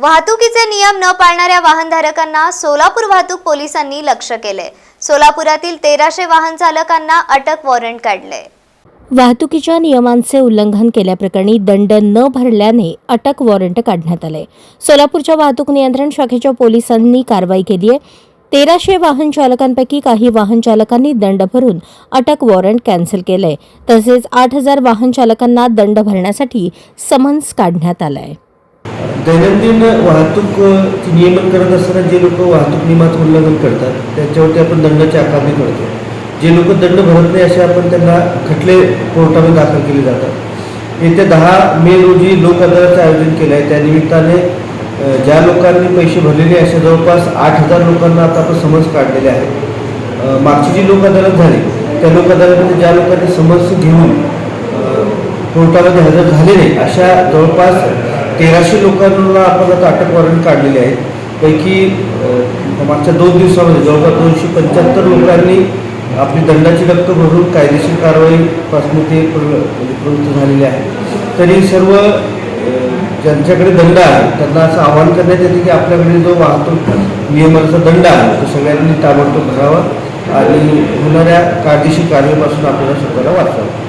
वाहतुकीचे नियम न पाळणाऱ्या वाहनधारकांना सोलापूर वाहतूक पोलिसांनी लक्ष केले. सोलापुरातील तेराशे वाहन चालकांना अटक वॉरंट काढले. वाहतुकीच्या नियमांचे उल्लंघन केल्याप्रकरणी दंड न भरल्याने अटक वॉरंट काढण्यात आले. सोलापूरच्या वाहतूक नियंत्रण शाखेच्या पोलिसांनी कारवाई केली आहे. तेराशे वाहन चालकांपैकी काही वाहन चालकांनी दंड भरून अटक वॉरंट कॅन्सल केलंय. तसेच आठ हजार वाहन चालकांना दंड भरण्यासाठी समन्स काढण्यात आलंय. दैनंदिन वाहतूक नियमन करत असताना जे लोक वाहतूक नियमाचं उल्लंघन करतात त्यांच्यावरती आपण दंडाची आकारणी करतो. जे लोक दंड भरत नाही असे आपण त्यांना खटले कोर्टामध्ये दाखल केले जातात. येत्या दहा मे रोजी लोक अदालतचं आयोजन केलं आहे. त्यानिमित्ताने ज्या लोकांनी पैसे भरलेले अशा जवळपास आठ हजार लोकांना आता आपण समज काढलेले आहे. मागची जी लोक अदालत झाली त्या लोक अदालतमध्ये ज्या लोकांनी समज घेऊन कोर्टामध्ये हजर झाले नाही अशा जवळपास तेराशे लोकांना आपण आता अटक वॉरंट काढलेले आहेत पैकी मागच्या दोन दिवसामध्ये जवळपास दोनशे पंच्याहत्तर लोकांनी आपली दंडाची रक्कम भरून कायदेशीर कारवाईपासून ते प्रवृत्त म्हणजे झालेले आहे. तरी सर्व ज्यांच्याकडे दंड आहे त्यांना असं आवाहन करण्यात येते की आपल्याकडे जो वाहतूक नियमांचा दंड आहे तो सगळ्यांनी ताबडतोब भरावा आणि होणाऱ्या कायदेशीर कारवाईपासून आपल्याला स्वतःला वाचावं